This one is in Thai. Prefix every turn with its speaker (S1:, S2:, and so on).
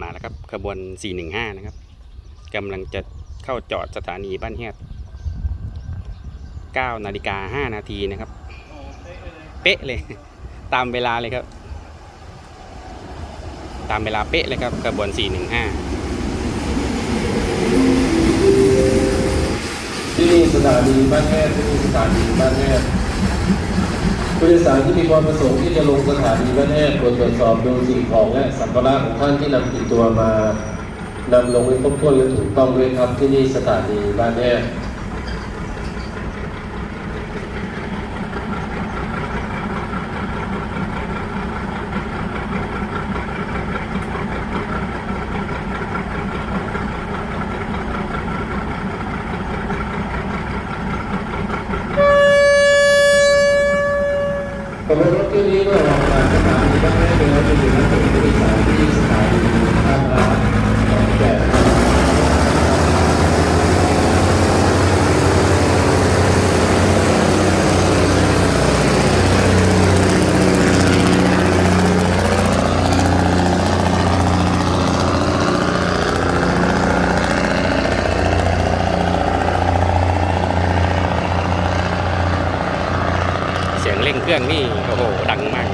S1: มาแล้วครับขบวน 415 นะครับกำลังจะเข้าจอดสถานีบ้านเฮียด9นาฬิกา5นาทีนะครับ เป๊ะเลย ตามเวลาเลยครับ ตามเวลาเป๊ะเลยครับขบวน 415
S2: ที่นี่สถานีบ้านแพทย์ที่นี่สถานีบ้านแพทย์ผู้โด ยสารที่มีความประสงค์ที่จะลงสถานีบ้านแพทย์ควรตรวจสอบดูสิ่งของและสัมภาระของท่านที่นำติดตัวมานำลงให้ครบถ้วนและถูกต้องด้วยครับที่นี่สถานีบ้านแพทย์ขบวนรถเที่ยวนี้เมื่อออก จากสถานีบ้านแม่เดินไปถึงถนนผู้โดยสารที่สถานีท่าพระขอนแก่น
S1: เสียงเร่งเครื่องนี่โอ้โหดังมาก